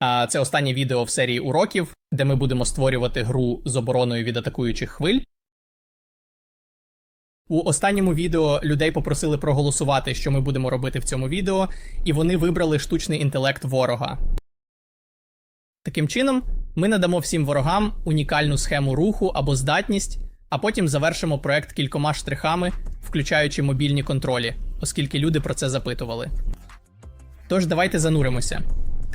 Це останнє відео в серії уроків, де ми будемо створювати гру з обороною від атакуючих хвиль. У останньому відео людей попросили проголосувати, що ми будемо робити в цьому відео, і вони вибрали штучний інтелект ворога. Таким чином, ми надамо всім ворогам унікальну схему руху або здатність, а потім завершимо проект кількома штрихами, включаючи мобільні контролі, оскільки люди про це запитували. Тож давайте зануримося.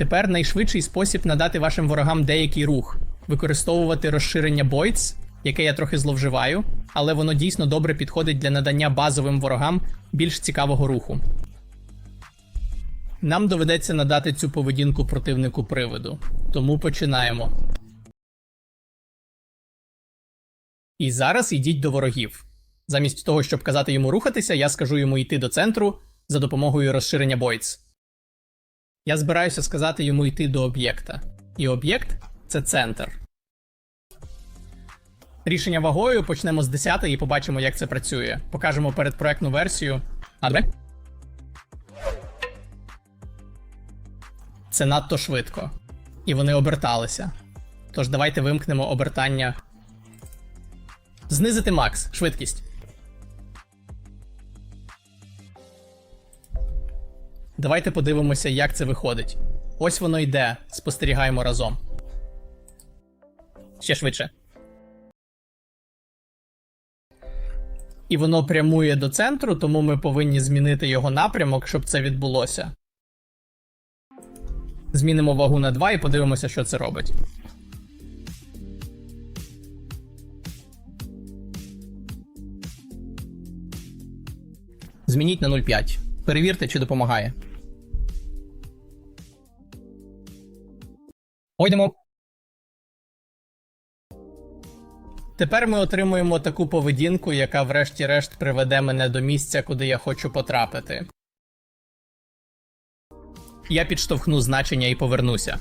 Тепер найшвидший спосіб надати вашим ворогам деякий рух використовувати розширення Boits, яке я трохи зловживаю, але воно дійсно добре підходить для надання базовим ворогам більш цікавого руху. Нам доведеться надати цю поведінку противнику приводу, тому починаємо. І зараз йдіть до ворогів. Замість того, щоб казати йому рухатися, я скажу йому йти до центру за допомогою розширення Boits. Я збираюся сказати йому йти до об'єкта. І об'єкт це центр. Рішення вагою почнемо з 10 і побачимо, як це працює. Покажемо передпроектну версію. А? Це надто швидко. І вони оберталися. Тож давайте вимкнемо обертання. Знизити макс, швидкість. Давайте подивимося, як це виходить. Ось воно йде. Спостерігаємо разом. Ще швидше. І воно прямує до центру, тому ми повинні змінити його напрямок, щоб це відбулося. Змінимо вагу на 2 і подивимося, що це робить. Змініть на 0,5. Перевірте, чи допомагає. Ойдемо. Тепер ми отримуємо таку поведінку, яка врешті-решт приведе мене до місця, куди я хочу потрапити. Я підштовхну значення і повернуся.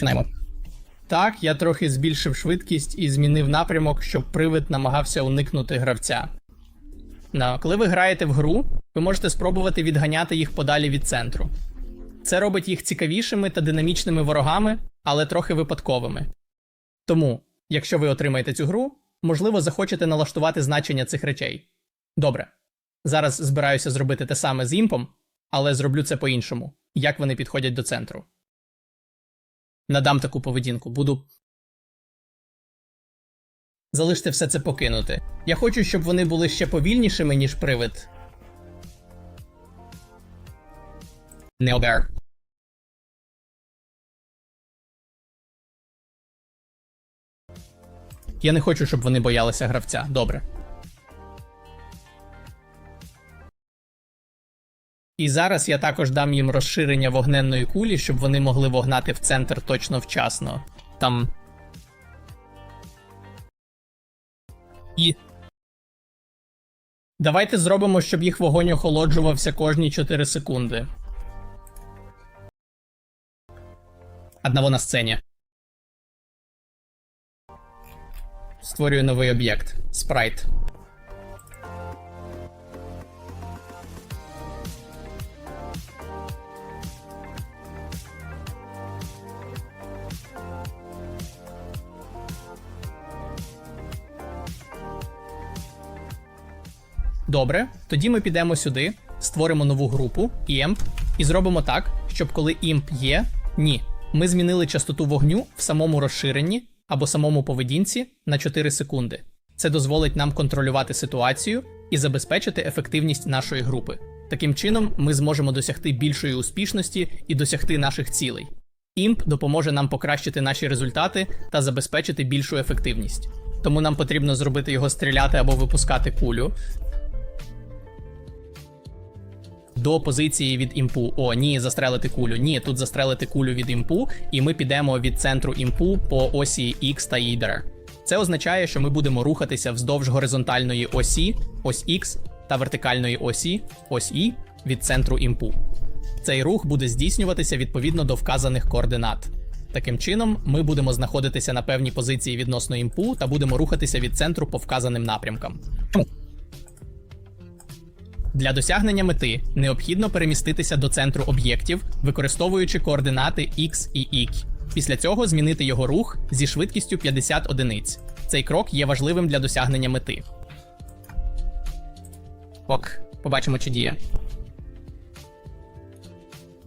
Починаємо. Так, я трохи збільшив швидкість і змінив напрямок, щоб привид намагався уникнути гравця. На, коли ви граєте в гру, ви можете спробувати відганяти їх подалі від центру. Це робить їх цікавішими та динамічними ворогами, але трохи випадковими. Тому, якщо ви отримаєте цю гру, можливо, захочете налаштувати значення цих речей. Добре. Зараз збираюся зробити те саме з імпом, але зроблю це по-іншому, як вони підходять до центру надам таку поведінку. Буду. Залиште все це покинути. Я хочу, щоб вони були ще повільнішими, ніж привид. Необер. Я не хочу, щоб вони боялися гравця. Добре. І зараз я також дам їм розширення вогненної кулі, щоб вони могли вогнати в центр точно вчасно. Там. І. Давайте зробимо, щоб їх вогонь охолоджувався кожні 4 секунди. Одного на сцені. Створюю новий об'єкт. Спрайт. Добре, тоді ми підемо сюди, створимо нову групу EMP і зробимо так, щоб коли імп є, ні. Ми змінили частоту вогню в самому розширенні або самому поведінці на 4 секунди. Це дозволить нам контролювати ситуацію і забезпечити ефективність нашої групи. Таким чином, ми зможемо досягти більшої успішності і досягти наших цілей. Імп допоможе нам покращити наші результати та забезпечити більшу ефективність. Тому нам потрібно зробити його стріляти або випускати кулю. До позиції від імпу. О, ні, застрелити кулю. Ні, тут застрелити кулю від імпу, і ми підемо від центру імпу по осі X та Y. Це означає, що ми будемо рухатися вздовж горизонтальної осі, ось X, та вертикальної осі, ось Y, від центру імпу. Цей рух буде здійснюватися відповідно до вказаних координат. Таким чином, ми будемо знаходитися на певній позиції відносно імпу та будемо рухатися від центру по вказаним напрямкам. Для досягнення мети необхідно переміститися до центру об'єктів, використовуючи координати X і Y. Після цього змінити його рух зі швидкістю 50 одиниць. Цей крок є важливим для досягнення мети. Ок, побачимо, чи діє.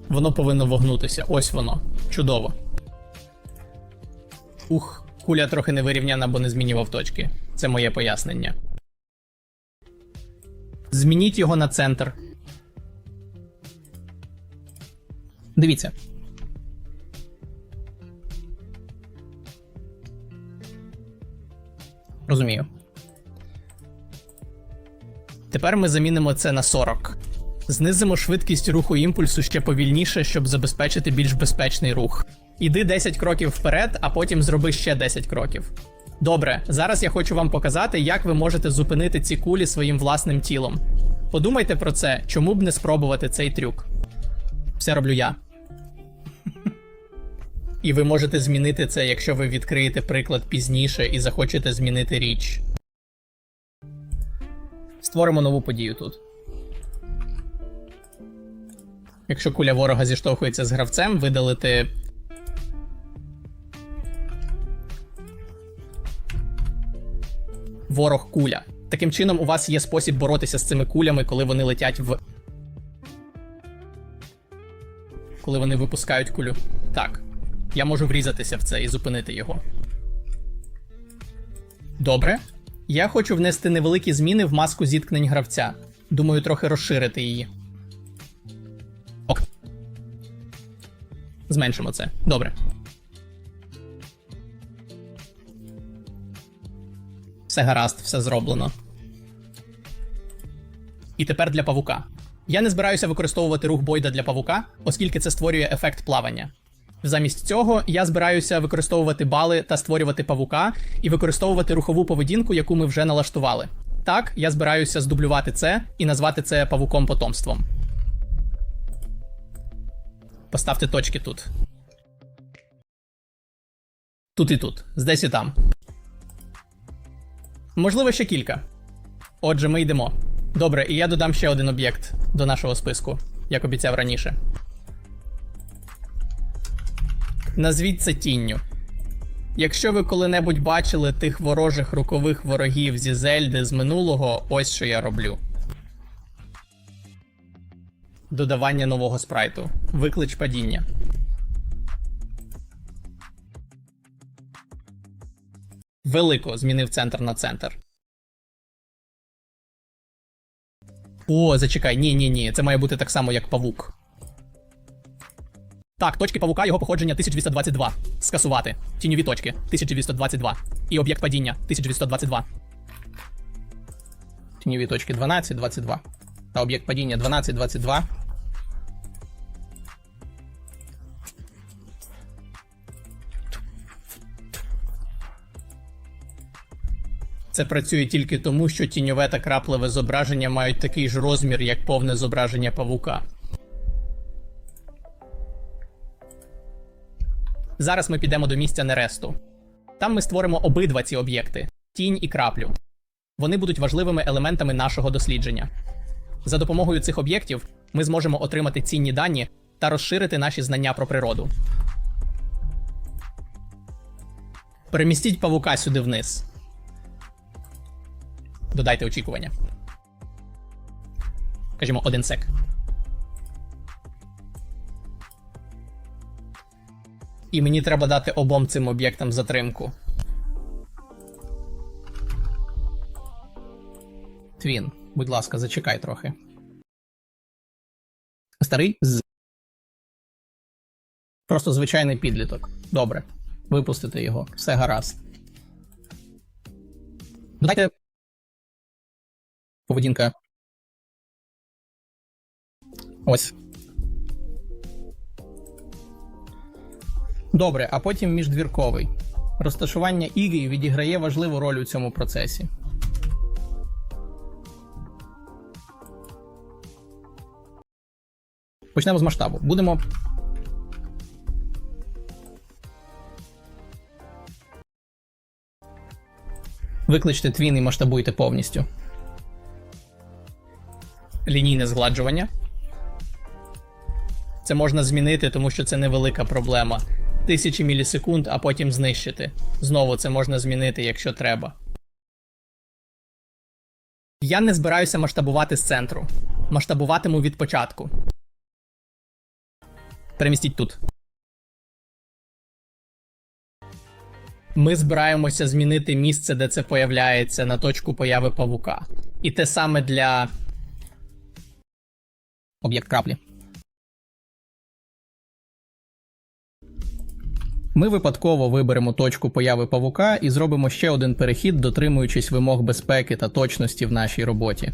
Воно повинно вогнутися. Ось воно. Чудово. Ух, куля трохи не вирівняна, бо не змінював точки. Це моє пояснення. Змініть його на центр. Дивіться. Розумію. Тепер ми замінимо це на 40. Знизимо швидкість руху імпульсу ще повільніше, щоб забезпечити більш безпечний рух. Іди 10 кроків вперед, а потім зроби ще 10 кроків. Добре, зараз я хочу вам показати, як ви можете зупинити ці кулі своїм власним тілом. Подумайте про це, чому б не спробувати цей трюк. Все роблю я. І ви можете змінити це, якщо ви відкриєте приклад пізніше і захочете змінити річ. Створимо нову подію тут. Якщо куля ворога зіштовхується з гравцем, видалити. Ворог куля. Таким чином, у вас є спосіб боротися з цими кулями, коли вони летять в. Коли вони випускають кулю. Так. Я можу врізатися в це і зупинити його. Добре. Я хочу внести невеликі зміни в маску зіткнень гравця. Думаю, трохи розширити її. Ок. Зменшимо це. Добре. Все гаразд, все зроблено. І тепер для павука. Я не збираюся використовувати рух Бойда для павука, оскільки це створює ефект плавання. Замість цього я збираюся використовувати бали та створювати павука і використовувати рухову поведінку, яку ми вже налаштували. Так, я збираюся здублювати це і назвати це павуком потомством. Поставте точки тут. Тут і тут, здесь і там. Можливо, ще кілька. Отже, ми йдемо. Добре, і я додам ще один об'єкт до нашого списку, як обіцяв раніше. Назвіть це тінню. Якщо ви коли-небудь бачили тих ворожих рукових ворогів зі Зельди з минулого, ось що я роблю. Додавання нового спрайту. Виклич падіння. Велико змінив центр на центр. О, зачекай, ні, ні, ні. Це має бути так само, як павук. Так, точки павука його походження 1222. Скасувати. Тіньові точки 1222. І об'єкт падіння 1222. Тіньові точки 12, 22. Та об'єкт падіння 12, 22. Це працює тільки тому, що тіньове та крапливе зображення мають такий ж розмір, як повне зображення павука. Зараз ми підемо до місця нересту. Там ми створимо обидва ці об'єкти тінь і краплю. Вони будуть важливими елементами нашого дослідження. За допомогою цих об'єктів ми зможемо отримати цінні дані та розширити наші знання про природу. Перемістіть павука сюди вниз. Додайте очікування. Кажімо, один сек. І мені треба дати обом цим об'єктам затримку. Твін, будь ласка, зачекай трохи. Старий з. Просто звичайний підліток. Добре. Випустити його. Все гаразд. Додайте. Поведінка. Ось. Добре, а потім міждвірковий. Розташування Ігі відіграє важливу роль у цьому процесі. Почнемо з масштабу. Будемо. Викличте твін і масштабуйте повністю. Лінійне згладжування. Це можна змінити, тому що це невелика проблема. Тисячі мілісекунд, а потім знищити. Знову це можна змінити, якщо треба. Я не збираюся масштабувати з центру. Масштабуватиму від початку. Перемістіть тут. Ми збираємося змінити місце, де це появляється, на точку появи павука. І те саме для. Об'єкт краплі. Ми випадково виберемо точку появи павука і зробимо ще один перехід, дотримуючись вимог безпеки та точності в нашій роботі.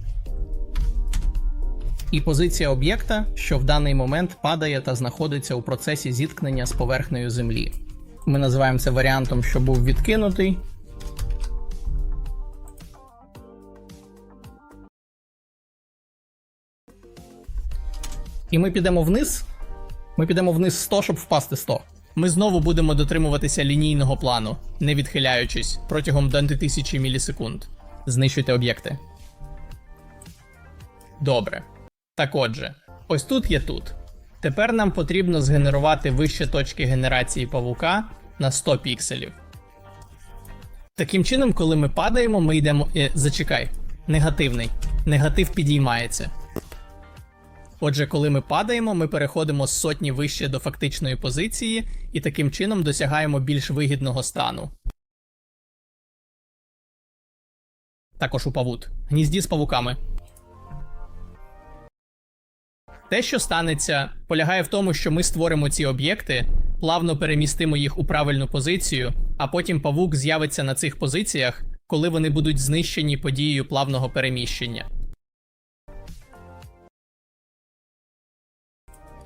І позиція об'єкта, що в даний момент падає та знаходиться у процесі зіткнення з поверхнею землі. Ми називаємо це варіантом, що був відкинутий. І ми підемо вниз. Ми підемо вниз 100, щоб впасти 100. Ми знову будемо дотримуватися лінійного плану, не відхиляючись протягом 1000 мілісекунд. Знищуйте об'єкти. Добре. Так отже, ось тут є тут. Тепер нам потрібно згенерувати вище точки генерації павука на 100 пікселів. Таким чином, коли ми падаємо, ми йдемо. Е, зачекай. Негативний. Негатив підіймається. Отже, коли ми падаємо, ми переходимо з сотні вище до фактичної позиції і таким чином досягаємо більш вигідного стану. Також у павут. Гнізді з павуками. Те, що станеться, полягає в тому, що ми створимо ці об'єкти, плавно перемістимо їх у правильну позицію, а потім павук з'явиться на цих позиціях, коли вони будуть знищені подією плавного переміщення.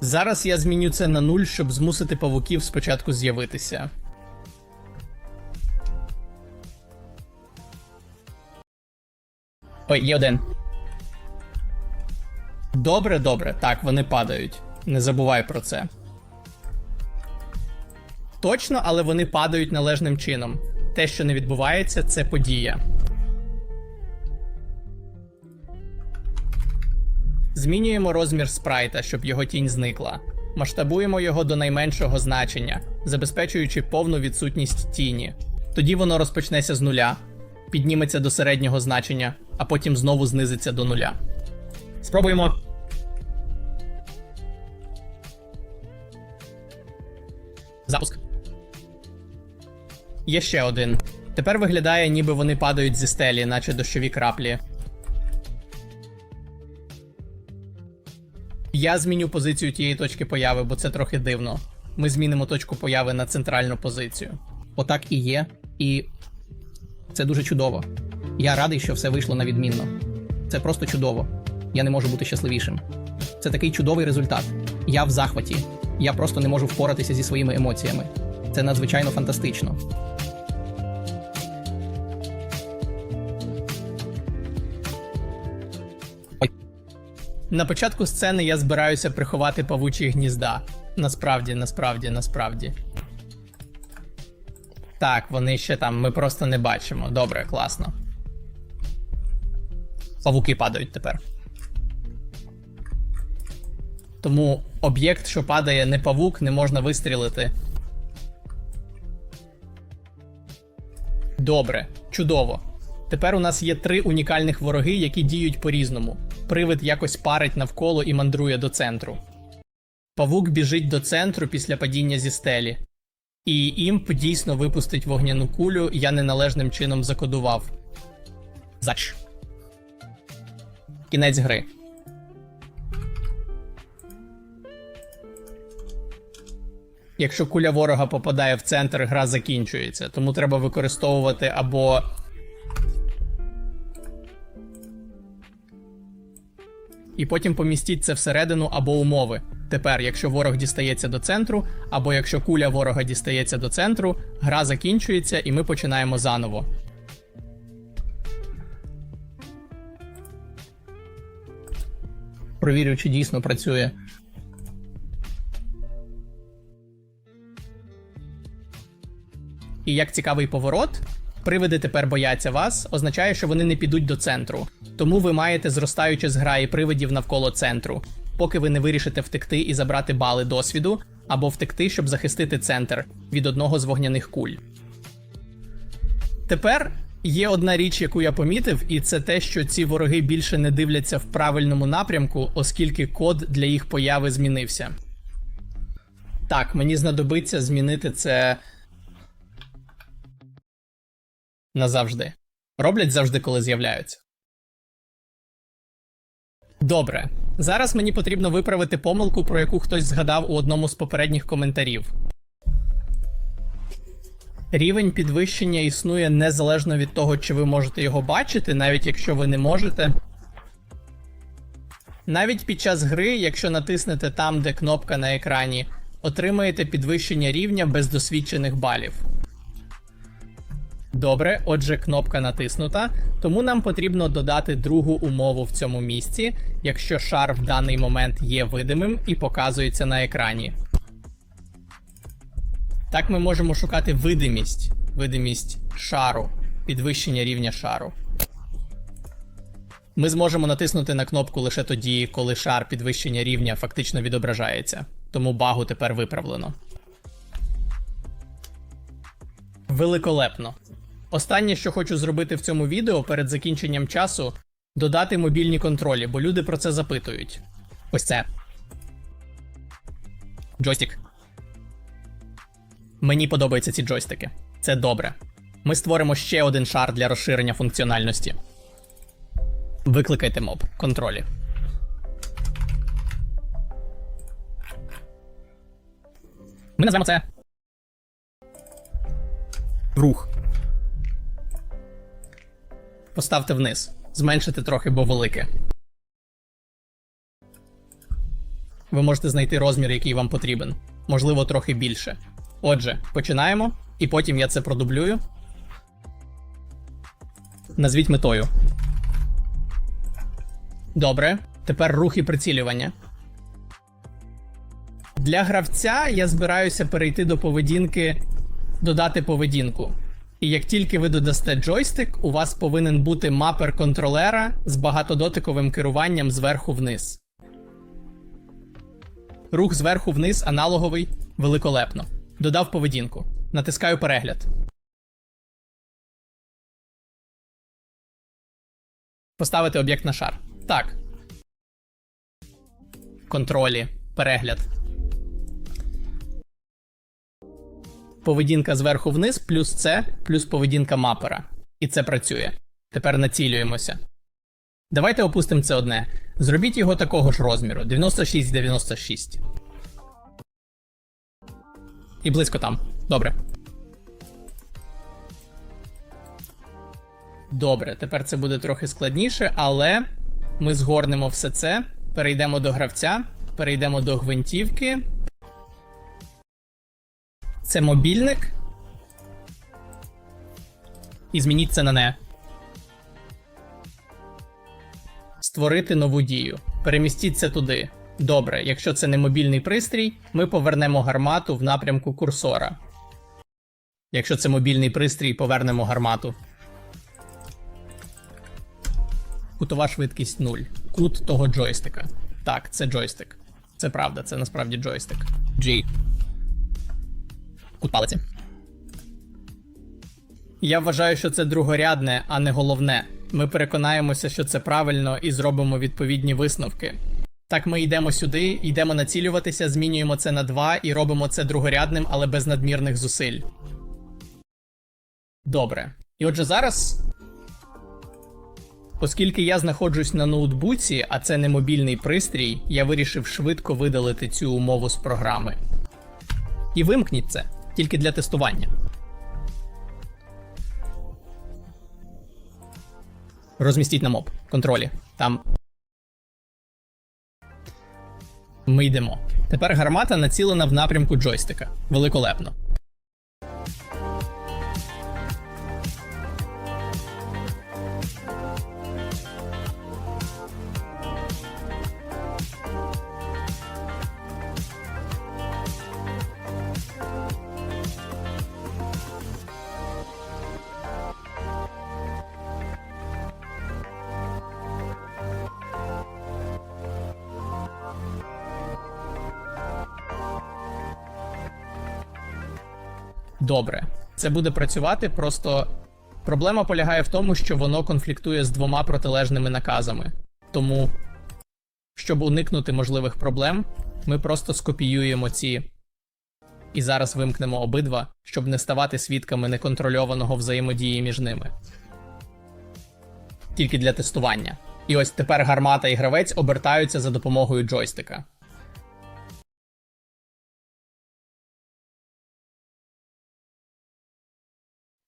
Зараз я зміню це на нуль, щоб змусити павуків спочатку з'явитися. Ой, є один. Добре, добре. Так, вони падають. Не забувай про це. Точно, але вони падають належним чином. Те, що не відбувається, це подія. Змінюємо розмір спрайта, щоб його тінь зникла. Масштабуємо його до найменшого значення, забезпечуючи повну відсутність тіні. Тоді воно розпочнеться з нуля, підніметься до середнього значення, а потім знову знизиться до нуля. Спробуємо. Запуск. Є ще один. Тепер виглядає, ніби вони падають зі стелі, наче дощові краплі. Я зміню позицію тієї точки появи, бо це трохи дивно. Ми змінимо точку появи на центральну позицію. Отак і є, і це дуже чудово. Я радий, що все вийшло на відмінно. Це просто чудово. Я не можу бути щасливішим. Це такий чудовий результат. Я в захваті. Я просто не можу впоратися зі своїми емоціями. Це надзвичайно фантастично. На початку сцени я збираюся приховати павучі гнізда. Насправді, насправді, насправді. Так, вони ще там, ми просто не бачимо. Добре, класно. Павуки падають тепер. Тому об'єкт, що падає не павук, не можна вистрілити. Добре, чудово. Тепер у нас є три унікальних вороги, які діють по-різному. Привид якось парить навколо і мандрує до центру. Павук біжить до центру після падіння зі стелі. І імп дійсно випустить вогняну кулю, я неналежним чином закодував. Зач. Кінець гри. Якщо куля ворога попадає в центр, гра закінчується. Тому треба використовувати або. І потім помістіть це всередину або умови. Тепер, якщо ворог дістається до центру, або якщо куля ворога дістається до центру, гра закінчується і ми починаємо заново. Провірю, чи дійсно працює. І як цікавий поворот, привиди тепер бояться вас, означає, що вони не підуть до центру. Тому ви маєте зростаюче зграї привидів навколо центру, поки ви не вирішите втекти і забрати бали досвіду, або втекти, щоб захистити центр від одного з вогняних куль. Тепер є одна річ, яку я помітив, і це те, що ці вороги більше не дивляться в правильному напрямку, оскільки код для їх появи змінився. Так, мені знадобиться змінити це назавжди. Роблять завжди, коли з'являються. Добре. Зараз мені потрібно виправити помилку, про яку хтось згадав у одному з попередніх коментарів. Рівень підвищення існує незалежно від того, чи ви можете його бачити, навіть якщо ви не можете. Навіть під час гри, якщо натиснете там, де кнопка на екрані, отримаєте підвищення рівня без досвідчених балів. Добре, отже, кнопка натиснута, тому нам потрібно додати другу умову в цьому місці, якщо шар в даний момент є видимим і показується на екрані. Так ми можемо шукати видимість, видимість шару, підвищення рівня шару. Ми зможемо натиснути на кнопку лише тоді, коли шар підвищення рівня фактично відображається, тому багу тепер виправлено. Великолепно. Останнє, що хочу зробити в цьому відео перед закінченням часу, додати мобільні контролі, бо люди про це запитують. Ось це. Джойстик. Мені подобаються ці джойстики. Це добре. Ми створимо ще один шар для розширення функціональності. Викликайте моб контролі. Ми назвемо це. Рух. Поставте вниз. Зменшити трохи, бо велике. Ви можете знайти розмір, який вам потрібен. Можливо, трохи більше. Отже, починаємо, і потім я це продублюю. Назвіть метою. Добре. Тепер рух і прицілювання. Для гравця я збираюся перейти до поведінки, додати поведінку. І як тільки ви додасте джойстик, у вас повинен бути мапер контролера з багатодотиковим керуванням зверху вниз. Рух зверху вниз аналоговий великолепно. Додав поведінку. Натискаю перегляд. Поставити об'єкт на шар. Так. Контролі. Перегляд. Поведінка зверху вниз, плюс це, плюс поведінка мапера. І це працює. Тепер націлюємося. Давайте опустимо це одне. Зробіть його такого ж розміру 96-96. І близько там. Добре. Добре, тепер це буде трохи складніше, але ми згорнемо все це. Перейдемо до гравця, перейдемо до гвинтівки. Це мобільник. І змініть це на не. Створити нову дію. Перемістіть це туди. Добре, якщо це не мобільний пристрій, ми повернемо гармату в напрямку курсора. Якщо це мобільний пристрій, повернемо гармату. Кутова швидкість 0. Кут того джойстика. Так, це джойстик. Це правда, це насправді джойстик. G. Кут палиці. Я вважаю, що це другорядне, а не головне. Ми переконаємося, що це правильно, і зробимо відповідні висновки. Так, ми йдемо сюди, йдемо націлюватися, змінюємо це на 2 і робимо це другорядним, але без надмірних зусиль. Добре. І отже, зараз. Оскільки я знаходжусь на ноутбуці, а це не мобільний пристрій, я вирішив швидко видалити цю умову з програми. І вимкніть це тільки для тестування. Розмістіть на моб. Контролі. Там. Ми йдемо. Тепер гармата націлена в напрямку джойстика. Великолепно. Добре, це буде працювати, просто проблема полягає в тому, що воно конфліктує з двома протилежними наказами. Тому, щоб уникнути можливих проблем, ми просто скопіюємо ці і зараз вимкнемо обидва, щоб не ставати свідками неконтрольованого взаємодії між ними. Тільки для тестування. І ось тепер гармата і гравець обертаються за допомогою джойстика.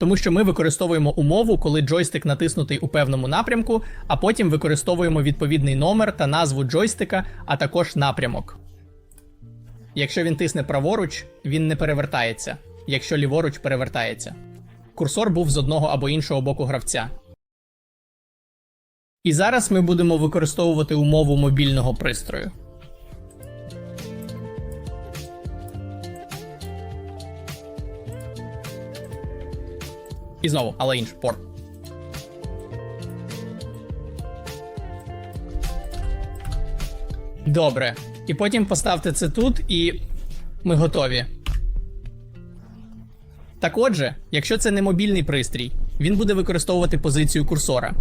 Тому що ми використовуємо умову, коли джойстик натиснутий у певному напрямку, а потім використовуємо відповідний номер та назву джойстика, а також напрямок. Якщо він тисне праворуч, він не перевертається, якщо ліворуч перевертається. Курсор був з одного або іншого боку гравця. І зараз ми будемо використовувати умову мобільного пристрою. І знову, але інше порт. Добре. І потім поставте це тут, і ми готові. Так отже, якщо це не мобільний пристрій, він буде використовувати позицію курсора.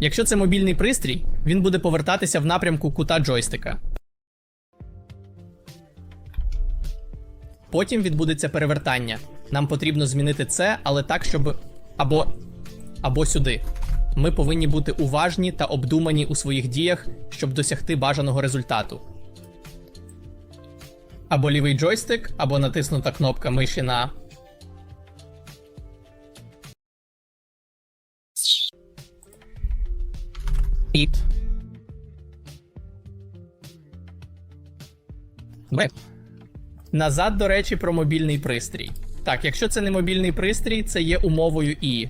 Якщо це мобільний пристрій, він буде повертатися в напрямку кута джойстика. Потім відбудеться перевертання. Нам потрібно змінити це, але так, щоб. Або. або сюди. Ми повинні бути уважні та обдумані у своїх діях, щоб досягти бажаного результату. Або лівий джойстик, або натиснута кнопка миші на. І. Назад, до речі, про мобільний пристрій. Так, якщо це не мобільний пристрій, це є умовою І.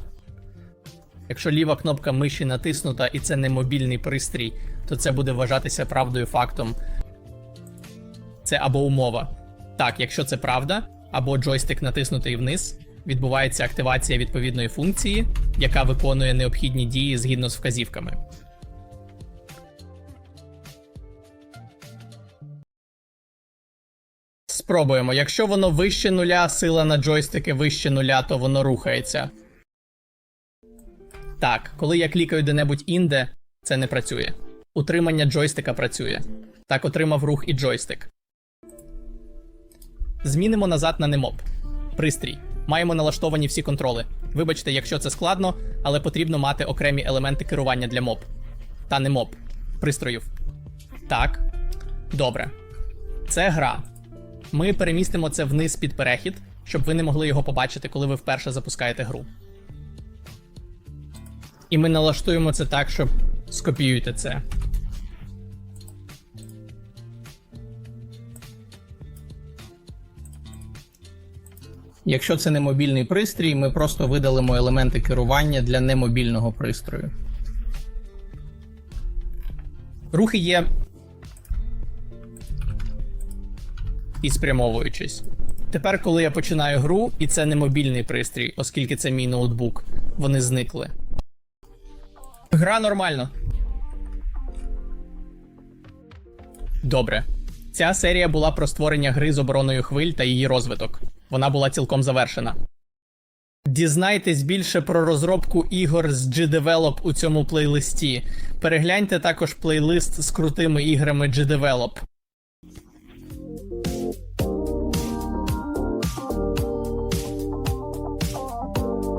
Якщо ліва кнопка миші натиснута і це не мобільний пристрій, то це буде вважатися правдою фактом. Це або умова. Так, якщо це правда, або джойстик натиснутий вниз, відбувається активація відповідної функції, яка виконує необхідні дії згідно з вказівками. Спробуємо. Якщо воно вище нуля, сила на джойстики вище нуля, то воно рухається. Так, коли я клікаю де-небудь інде, це не працює. Утримання джойстика працює. Так отримав рух і джойстик. Змінимо назад на немоб. Пристрій. Маємо налаштовані всі контроли. Вибачте, якщо це складно, але потрібно мати окремі елементи керування для моб. Та не моб. Пристроїв. Так. Добре. Це гра. Ми перемістимо це вниз під перехід, щоб ви не могли його побачити, коли ви вперше запускаєте гру. І ми налаштуємо це так, щоб скопіюйте це. Якщо це не мобільний пристрій, ми просто видалимо елементи керування для немобільного пристрою. Рухи є і спрямовуючись. Тепер, коли я починаю гру, і це не мобільний пристрій, оскільки це мій ноутбук, вони зникли. Гра нормально. Добре. Ця серія була про створення гри з обороною хвиль та її розвиток. Вона була цілком завершена. Дізнайтесь більше про розробку ігор з G-Develop у цьому плейлисті. Перегляньте також плейлист з крутими іграми G-Develop.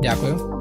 Дякую.